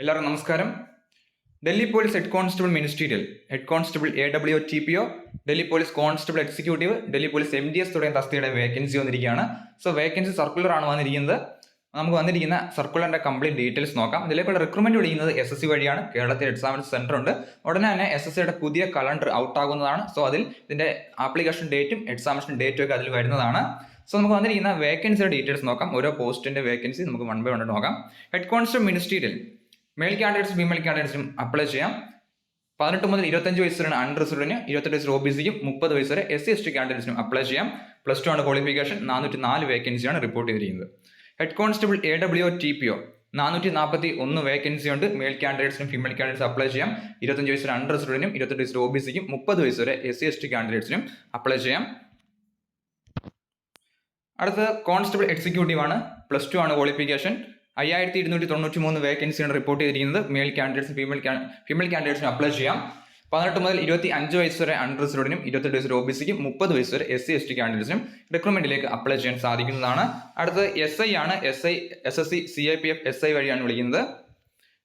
എല്ലാവർക്കും നമസ്കാരം. Delhi police head constable ministerial head constable A W T P O Delhi police constable executive Delhi police M D S തുടങ്ങിയ തസ്തിയുടെ vacancy വന്നിരിക്കുകയാണ്. So vacancy circular ആണ് വന്നിരിക്കുന്നത്. നമുക്ക് വന്നിരിക്കുന്ന സർക്കുലറിന്റെ കംപ്ലീറ്റ് ഡീറ്റെയിൽസ് നോക്കാം. ഇതിലേക്കുള്ള റിക്രൂട്ട്മെന്റ് വിളിക്കുന്നത് എസ് എസ് സി വഴിയാണ്. കേരളത്തിൽ എക്സാമിനേഷൻ സെന്റർ ഉണ്ട്. ഉടനെ തന്നെ എസ് എസ് സിയുടെ പുതിയ കലണ്ടർ ഔട്ട് ആകുന്നതാണ്. സോ അതിൽ ഇതിന്റെ ആപ്ലിക്കേഷൻ ഡേറ്റും എക്സാമിനേഷൻ ഡേറ്റും ഒക്കെ അതിൽ വരുന്നതാണ്. സോ നമുക്ക് വന്നിരിക്കുന്ന വേക്കൻസിയുടെ ഡീറ്റെയിൽസ് നോക്കാം. ഓരോ പോസ്റ്റിന്റെ വേക്കൻസി നമുക്ക് വൺ ബൈ വൺ നോക്കാം. ഹെഡ് കോൺസ്റ്റബിൾ മിനിസ്റ്റീരിയൽ മെയിൽ കാൻഡിഡേറ്റ്സും ഫീമെയിൽ കാൻഡിഡേറ്റ്സും അപ്ലൈ ചെയ്യാം. പതിനെട്ട് മുതൽ ഇരുപത്തഞ്ച് വയസ്സ് വരെ അൺറിസർവ്ഡിന് ഇരുപത്തെട്ട് വയസ്സ് ഒ ബി സിക്കും മുപ്പത് വയസ്സ് വരെ എസ് സി എസ് ടി കാൻഡിഡേറ്റ്സിനും അപ്ലൈ ചെയ്യാം. പ്ലസ് ടു ആണ് ക്വാളിഫിക്കേഷൻ നാനൂറ്റി നാല് വേക്കൻസിയാണ് റിപ്പോർട്ട് ചെയ്തിരിക്കുന്നത്. Head constable A W T P O നാനൂറ്റി നാൽപ്പത്തി ഒന്ന് വേക്കൻസി ഉണ്ട് മെയിൽ കാൻഡിഡേറ്റ്സിനും ഫീമെയിൽ കാൻഡിഡേറ്റ്സ് അപ്ലൈ ചെയ്യാം. ഇരുപത്തഞ്ച് വയസ്സ് അൺറിസർവ്ഡിനും ഇരുപത്തെട്ട് വയസ്സ് ഒ ബി സിക്കും മുപ്പത് വയസ്സ് വരെ എസ് സി എസ് ടി കാൻഡിഡേറ്റ്സിനും അപ്ലൈ ചെയ്യാം. അടുത്തത് കോൺസ്റ്റബിൾ എക്സിക്യൂട്ടീവ് ആണ്. പ്ലസ് ടു ആണ് ക്വാളിഫിക്കേഷൻ അയ്യായിരത്തി ഇരുന്നൂറ്റി തൊണ്ണൂറ്റി മൂന്ന് വേക്കൻസിയാണ് റിപ്പോർട്ട് ചെയ്തിരിക്കുന്നത് മെയിൽ കാൻഡിഡേറ്റ്സ് ഫീമെയിൽ ഫീമെയിൽ കാൻഡിഡേറ്റ്സിന് അപ്ലൈ ചെയ്യാം. പതിനെട്ട് മുതൽ ഇരുപത്തി അഞ്ച് വയസ്സ് വരെ അൺറിസർവ്ഡിനും ഇരുപത്തെട്ട് വയസ്സ് ഒ സിക്കും മുപ്പത് വയസ്സ് വരെ എസ് സി എസ് ടി കാൻഡിഡേറ്റ്സിനും റിക്രൂട്ട്മെന്റിലേക്ക് അപ്ലൈ ചെയ്യാൻ സാധിക്കുന്നതാണ്. അടുത്തത് എസ് ഐ ആണ്. S I S S C C I P F S I വഴിയാണ് വിളിക്കുന്നത്.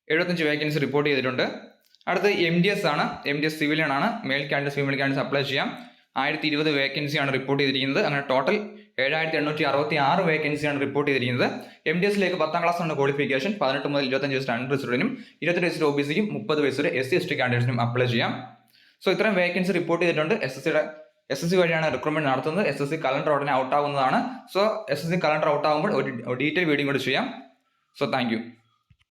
എഴുപത്തഞ്ച് വേക്കൻസി റിപ്പോർട്ട് ചെയ്തിട്ടുണ്ട്. അടുത്ത് എം ഡി എസ് ആണ്. എം ഡി എസ് സിവിലിയൻ ആണ്. Male candidates female candidates apply ചെയ്യാം. ആയിരത്തി ഇരുപത് വേക്കൻസിയാണ് റിപ്പോർട്ട് ചെയ്തിരിക്കുന്നത്. അങ്ങനെ ടോട്ടൽ ഏഴായിരത്തി എണ്ണൂറ്റി അറുപത്തി ആറ് വേക്കൻസിയാണ് റിപ്പോർട്ട് ചെയ്തിരിക്കുന്നത്. എം ഡി എസിലേക്ക് പത്താം ക്ലാസ് ആണ് ക്വാളിഫിക്കേഷൻ പതിനെട്ട് മുതൽ ഇരുപത്തഞ്ച് വയസ്സ് അൺറിസർവ്ഡിനും ഇരുപത്തെട്ട് വയസ്സിൽ ഒ ബി സിക്കും മുപ്പത് വയസ്സ് വരെ എസ് സി എസ് ടി കാൻഡിഡേറ്റ്സിനും അപ്ലൈ ചെയ്യാം. സോ ഇത്രയും വേക്കൻസി റിപ്പോർട്ട് ചെയ്തിട്ടുണ്ട്. എസ് എസ് സിയുടെ എസ് എസ് സി വഴിയാണ് റിക്രൂട്ട്മെന്റ് നടത്തുന്നത്. എസ് എസ് സി കലണ്ടർ ഉടനെ ഔട്ട് ആവുന്നതാണ്. So S S C calendar out ആകുമ്പോൾ ഒരു ഡീറ്റെയിൽ വീഡിയോ കൂടി ചെയ്യാം. So thank